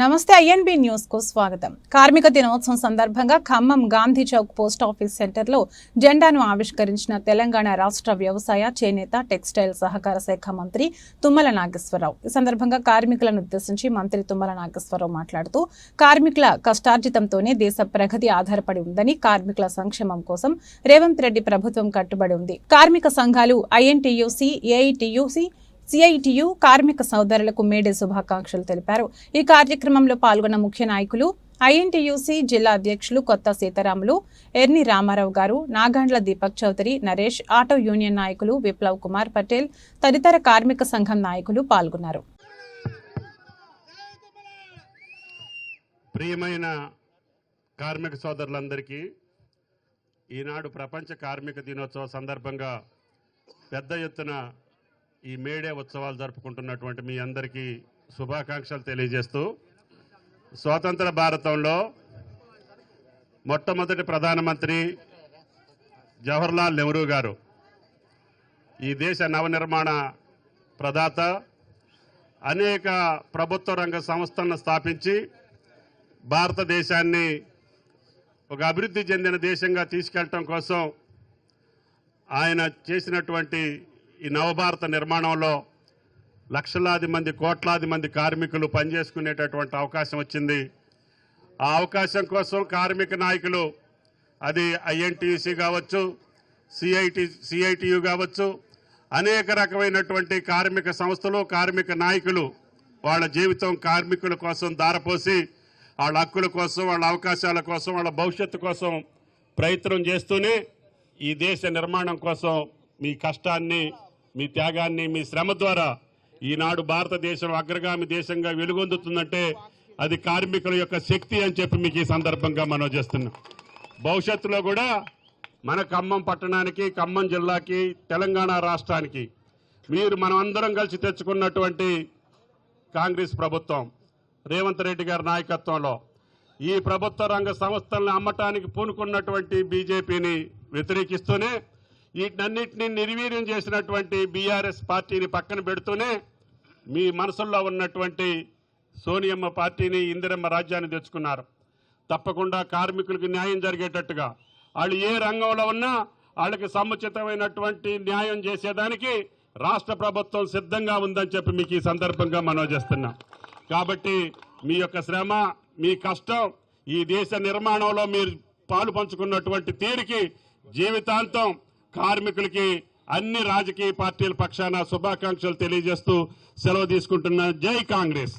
నమస్తే ఐఎన్బి న్యూస్కు స్వాగతం. కార్మిక దినోత్సవం సందర్భంగా ఖమ్మం గాంధీ చౌక్ పోస్ట్ ఆఫీస్ సెంటర్లో జెండాను ఆవిష్కరించిన తెలంగాణ రాష్ట్ర వ్యవసాయ చేనేత టెక్స్టైల్ సహకార శాఖ మంత్రి తుమ్మల నాగేశ్వరరావు. ఈ సందర్భంగా కార్మికులను ఉద్దేశించి మంత్రి తుమ్మల నాగేశ్వరరావు మాట్లాడుతూ కార్మికుల కష్టార్జితంతోనే దేశ ప్రగతి ఆధారపడి ఉందని కార్మికుల సంక్షేమం కోసం రేవంత్ రెడ్డి ప్రభుత్వం కట్టుబడి ఉంది. కార్మిక సంఘాలు ఐఎన్టీయూసీ ఏఐటీయూసీ సిఐటియు కార్మిక సోదరులకు మేడే శుభాకాంక్షలు తెలిపారు. ఈ కార్యక్రమంలో పాల్గొన్న ముఖ్య నాయకులు ఐఎన్టీయూసీ జిల్లా అధ్యక్షులు కొత్త సీతారాములు ఎర్ని రామారావు గారు నాగాండ్ల దీపక్ చౌదరి నరేష్ ఆటో యూనియన్ నాయకులు విప్లవ్ కుమార్ పటేల్ తదితర కార్మిక సంఘం నాయకులు పాల్గొన్నారు. ప్రియమైన కార్మిక సోదరులందరికీ ఈనాడు ప్రపంచ కార్మిక దినోత్సవ సందర్భంగా పెద్ద ఎత్తున ఈ మేడే ఉత్సవాలు జరుపుకుంటున్నటువంటి మీ అందరికీ శుభాకాంక్షలు తెలియజేస్తూ స్వాతంత్ర భారతంలో మొట్టమొదటి ప్రధానమంత్రి జవహర్లాల్ నెహ్రూ గారు ఈ దేశ నవనిర్మాణ ప్రదాత అనేక ప్రభుత్వ రంగ సంస్థలను స్థాపించి భారతదేశాన్ని ఒక అభివృద్ధి చెందిన దేశంగా తీసుకెళ్ళటం కోసం ఆయన చేసినటువంటి ఈ నవభారత నిర్మాణంలో లక్షలాది మంది కోట్లాది మంది కార్మికులు పనిచేసుకునేటటువంటి అవకాశం వచ్చింది. ఆ అవకాశం కోసం కార్మిక నాయకులు అది ఐఎన్టీసీ కావచ్చు సిఐటి సిఐటియు కావచ్చు అనేక రకమైనటువంటి కార్మిక సంస్థలు కార్మిక నాయకులు వాళ్ళ జీవితం కార్మికుల కోసం దారపోసి వాళ్ళ హక్కుల కోసం వాళ్ళ అవకాశాల కోసం వాళ్ళ భవిష్యత్తు కోసం ప్రయత్నం చేస్తూనే ఈ దేశ నిర్మాణం కోసం మీ కష్టాన్ని మీ త్యాగాన్ని మీ శ్రమ ద్వారా ఈనాడు భారతదేశం అగ్రగామి దేశంగా వెలుగొందుతుందంటే అది కార్మికుల యొక్క శక్తి అని చెప్పి మీకు ఈ సందర్భంగా మనం చేస్తున్నాం. భవిష్యత్తులో కూడా మన ఖమ్మం పట్టణానికి ఖమ్మం జిల్లాకి తెలంగాణ రాష్ట్రానికి మీరు మనం అందరం కలిసి తెచ్చుకున్నటువంటి కాంగ్రెస్ ప్రభుత్వం రేవంత్ రెడ్డి గారి నాయకత్వంలో ఈ ప్రభుత్వ రంగ సంస్థలను అమ్మటానికి పూనుకున్నటువంటి బీజేపీని వ్యతిరేకిస్తూనే వీటన్నిటిని నిర్వీర్యం చేసినటువంటి బీఆర్ఎస్ పార్టీని పక్కన పెడుతూనే మీ మనసుల్లో ఉన్నటువంటి సోనియమ్మ పార్టీని ఇందిరమ్మ రాజ్యాన్ని తెచ్చుకున్నారు. తప్పకుండా కార్మికులకు న్యాయం జరిగేటట్టుగా వాళ్ళు ఏ రంగంలో ఉన్నా వాళ్ళకి సముచితమైనటువంటి న్యాయం చేసేదానికి రాష్ట్ర ప్రభుత్వం సిద్ధంగా ఉందని చెప్పి మీకు ఈ సందర్భంగా మనం చేస్తున్నాం. కాబట్టి మీ యొక్క శ్రమ మీ కష్టం ఈ దేశ నిర్మాణంలో మీరు పాలు పంచుకున్నటువంటి తీరికి జీవితాంతం కార్మికులకి అన్ని రాజకీయ పార్టీల పక్షాన శుభాకాంక్షలు తెలియజేస్తూ సెలవు తీసుకుంటున్న జై కాంగ్రెస్.